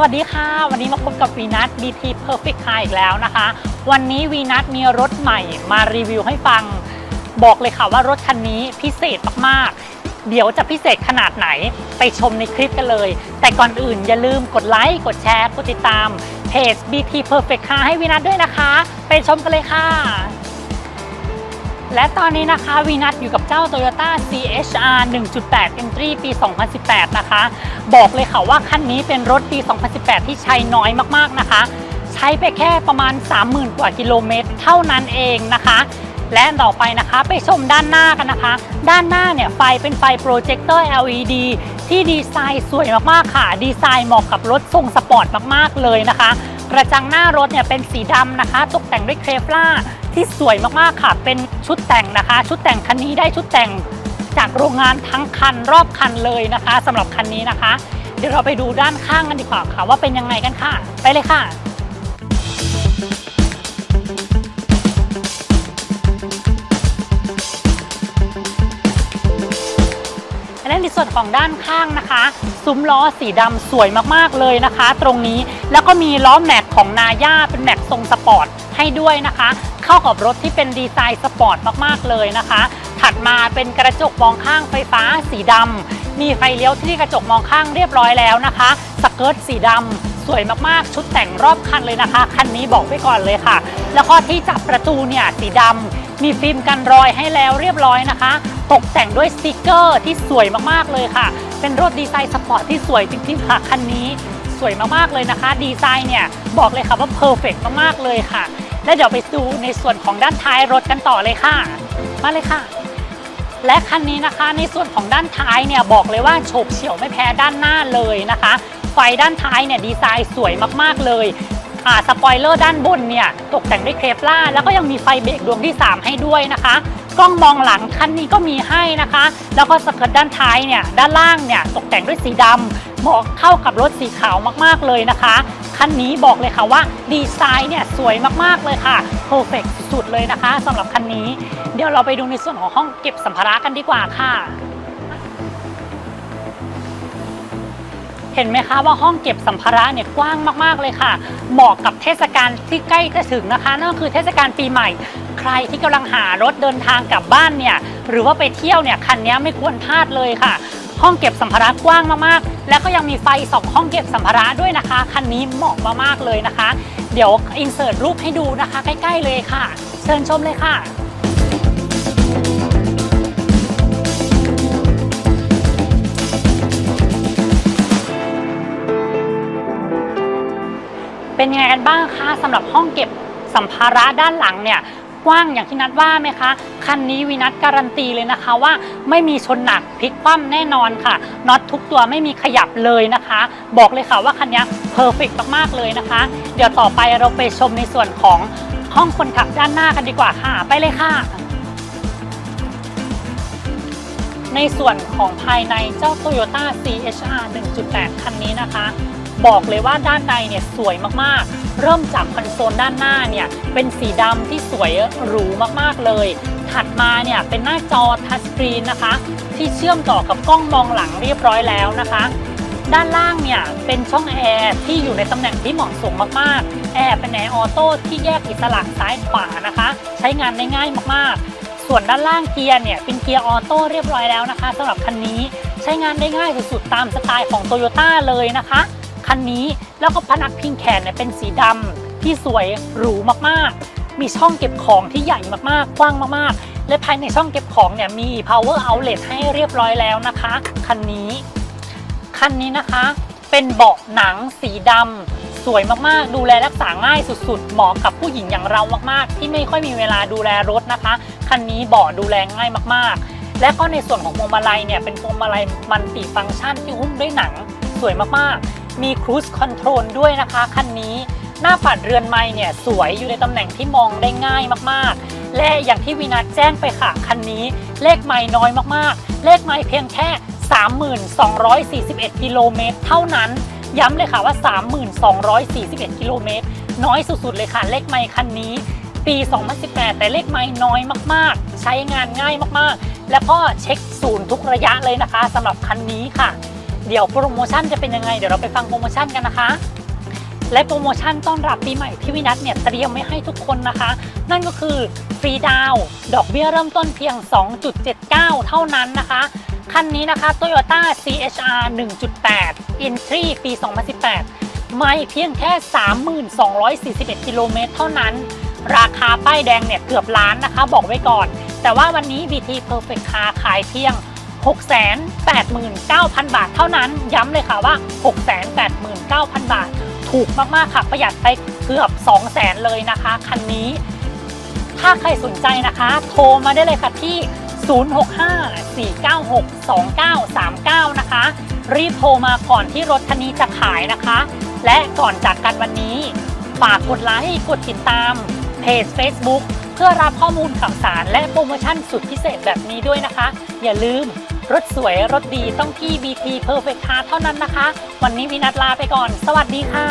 วัสดีค่ะ วันนี้มาพบกับวีนัท BT Perfect Car อีกแล้วนะคะ วันนี้วีนัทมีรถใหม่มารีวิวให้ฟัง บอกเลยค่ะว่ารถคันนี้พิเศษมากๆ เดี๋ยวจะพิเศษขนาดไหนไปชมในคลิปกันเลย แต่ก่อนอื่นอย่าลืมกดไลค์ กดแชร์ กดติดตามเพจ BT Perfect Car ให้วีนัทด้วยนะคะ ไปชมกันเลยค่ะ และตอนนี้นะคะวีนัทอยู่กับเจ้า Toyota CHR 1.8 Entry ปี 2018 นะคะ บอกเลยค่ะว่าคันนี้เป็นรถปี 2018 ที่ใช้น้อยมากๆนะคะ ใช้ไปแค่ประมาณ 30,000 กว่ากิโลเมตร เท่านั้นเองนะคะ และต่อไปนะคะไปชมด้านหน้ากันนะคะ ด้านหน้าเนี่ยไฟเป็นไฟโปรเจคเตอร์ LED ที่ดีไซน์สวยมากๆค่ะ ดีไซน์เหมาะกับรถทรงสปอร์ตมากๆเลยนะคะ กระจังหน้ารถเนี่ยเป็นสีดำนะคะ ตกแต่งด้วยเครฟล่าที่สวยมากๆค่ะ เป็นชุดแต่งนะคะ ชุดแต่งคันนี้ได้ชุดแต่งจากโรงงานทั้งคันรอบคันเลยนะคะสำหรับคันนี้นะคะ เดี๋ยวเราไปดูด้านข้างกันดีกว่าค่ะ ว่าเป็นยังไงกันค่ะ ไปเลยค่ะ และในส่วนของด้านข้างนะคะ ซุ้มล้อสีดำสวยมากๆเลยนะคะ ตรงนี้แล้วก็มีล้อแม็กของนาย่าเป็นแม็กทรงสปอร์ตให้ด้วยนะคะ เข้ากับรถที่เป็นดีไซน์สปอร์ตมากๆเลยนะคะ ถัดมาเป็นกระจกมองข้างไฟฟ้าสีดำมีไฟเลี้ยวที่กระจกมองข้างเรียบร้อยแล้วนะคะ สเกิร์ตสีดำสวยมากๆ ชุดแต่งรอบคันเลยนะคะ คันนี้บอกไว้ก่อนเลยค่ะ แล้วก็ที่จับประตูเนี่ยสีดำ มีฟิล์มกันรอยให้แล้วเรียบร้อยนะคะ ตกแต่งด้วยสติกเกอร์ที่สวยมากๆเลยค่ะ เป็นรถดีไซน์สปอร์ตที่สวยจริงๆค่ะคันนี้สวยมากๆเลยนะคะ ดีไซน์เนี่ยบอกเลยค่ะว่าเพอร์เฟกมากๆเลยค่ะ และเดี๋ยวไปดูในส่วนของด้านท้ายรถกันต่อเลยค่ะ มาเลยค่ะและคันนี้นะคะในส่วนของด้านท้ายเนี่ยบอกเลยว่าโฉบเฉี่ยวไม่แพ้ด้านหน้าเลยนะคะ ไฟด้านท้ายเนี่ยดีไซน์สวยมากๆเลย สปอยเลอร์ด้านบนเนี่ยตกแต่งด้วยเคฟล่าแล้วก็ยังมีไฟเบรกดวงที่ 3 ให้ด้วยนะคะ กล้องมองหลังคันนี้ก็มีให้นะคะ แล้วก็สเกิร์ตด้านท้ายเนี่ยด้านล่างเนี่ยตกแต่งด้วยสีดำเหมาะเข้ากับรถสีขาวมากๆเลยนะคะคันนี้บอกเลยค่ะว่าดีไซน์เนี่ยสวยมากๆเลยค่ะเพอร์เฟกสุดๆเลยนะคะสำหรับคันนี้ เดี๋ยวเราไปดูในส่วนของห้องเก็บสัมภาระกันดีกว่าค่ะ เห็นไหมคะว่าห้องเก็บสัมภาระเนี่ยกว้างมากๆเลยค่ะ เหมาะกับเทศกาลที่ใกล้จะถึงนะคะ นั่นก็คือเทศกาลปีใหม่ ใครที่กำลังหารถเดินทางกลับบ้านเนี่ยหรือว่าไปเที่ยวเนี่ยคันนี้ไม่ควรพลาดเลยค่ะ ห้องเก็บสัมภาระกว้างมากๆ แล้วก็ยังมีไฟสองห้องเก็บสัมภาระด้วยนะคะ คันนี้เหมาะมากๆเลยนะคะ เดี๋ยวอินเสิร์ตรูปให้ดูนะคะ ใกล้ ๆ เลยค่ะ เชิญชมเลยค่ะ กันบ้างคะสำหรับห้องเก็บสัมภาระด้านหลังเนี่ยกว้างอย่างที่นัดว่าไหมคะคันนี้วีนัทการันตีเลยนะคะว่าไม่มีชนหนักพลิกคว่ำแน่นอนค่ะน็อตทุกตัวไม่มีขยับเลยนะคะ บอกเลยค่ะว่าคันนี้เพอร์เฟกมากๆเลยนะคะ เดี๋ยวต่อไปเราไปชมในส่วนของห้องคนขับด้านหน้ากันดีกว่าค่ะ ไปเลยค่ะ ในส่วนของภายในเจ้า Toyota CHR 1.8 คันนี้นะคะ บอกเลยว่าด้านในเนี่ยสวยมากๆ เริ่มจากคอนโซลด้านหน้าเนี่ยเป็นสีดำที่สวยหรูมากๆเลย ถัดมาเนี่ยเป็นหน้าจอทัชสกรีนนะคะ ที่เชื่อมต่อกับกล้องมองหลังเรียบร้อยแล้วนะคะ ด้านล่างเนี่ยเป็นช่องแอร์ที่อยู่ในตำแหน่งที่เหมาะสมมากๆ แอร์เป็นแอร์ออโต้ที่แยกอิสระซ้ายขวานะคะ ใช้งานได้ง่ายมากๆส่วนด้านล่างเกียร์เนี่ยเป็นเกียร์ออโต้เรียบร้อยแล้วนะคะสำหรับคันนี้ใช้งานได้ง่ายสุดๆตามสไตล์ของโตโยต้าเลยนะคะ คันนี้ แล้วก็พนักพิงแขนเนี่ยเป็นสีดำที่สวยหรูมากๆ มีช่องเก็บของที่ใหญ่มากๆ กว้างมากๆ และภายในช่องเก็บของเนี่ยมี power outlet ให้เรียบร้อยแล้วนะคะ คันนี้ คันนี้นะคะ เป็นเบาะหนังสีดำสวยมากๆ ดูแลรักษาง่ายสุดๆ เหมาะกับผู้หญิงอย่างเรามากๆ ที่ไม่ค่อยมีเวลาดูแลรถนะคะ คันนี้เบาะดูแลง่ายมากๆและก็ในส่วนของพวงมาลัยเนี่ยเป็นพวงมาลัยมัลติฟังก์ชันที่หุ้มด้วยหนังสวยมากๆ มีครู i คอนโทรลด้วยนะคะคันนี้หน้าปัดเรือนไม้เนี่ยสวยอยู่ในตำแหน่งที่มองได้ง่ายมากๆ และอย่างที่วีนัทแจ้งไปค่ะคันนี้ เลขไม้น้อยมากๆ เลขไม้เพียงแค่ 3241 กิโลเมตรเท่านั้น ย้ำเลยค่ะว่า 3241 กิโลเมตร น้อยสุดๆเลยค่ะ เลขไม้คันนี้ ปี 2018 แต่เลขไม้น้อยมากๆ ใช้งานง่ายมากๆ แล้วก็เช็คศูนย์ทุกระยะเลยนะคะสำหรับคันนี้ค่ะ เดี๋ยวโปรโมชั่นจะเป็นยังไง เดี๋ยวเราไปฟังโปรโมชั่นกันนะคะ และโปรโมชั่นต้อนรับปีใหม่ที่วินัทเนี่ยเตรียมไว้ให้ทุกคนนะคะ นั่นก็คือฟรีดาวดอกเบี้ยเริ่มต้นเพียง 2.79 เท่านั้นนะคะคันนี้นะคะ Toyota CHR 1.8 Entry ปี 2018 ไม่เพียงแค่ 3,241 กิโลเมตรเท่านั้น ราคาป้ายแดงเนี่ยเกือบล้านนะคะ บอกไว้ก่อน แต่ว่าวันนี้ BT Perfect Car ขายเพียง 689,000 บาทเท่านั้น ย้ำเลยค่ะว่า 689,000 บาท ถูกมาก ๆ ค่ะ ประหยัดไปเกือบ 200,000 เลยนะคะ คันนี้ ถ้าใครสนใจนะคะ โทรมาได้เลยค่ะที่ 065-496-2939 นะคะ รีบโทรมาก่อนที่รถคันนี้จะขายนะคะ และก่อนจากกันวันนี้ ฝากกดไลค์ กดติดตามเพจ Facebook พื่อรับข้อมูลข่าวสารและโปรโมชั่นสุดพิเศษแบบนี้ด้วยนะคะ อย่าลืม รถสวยรถดีต้องที่ BT Perfect Car เท่านั้นนะคะ วันนี้วินัทลาไปก่อน สวัสดีค่ะ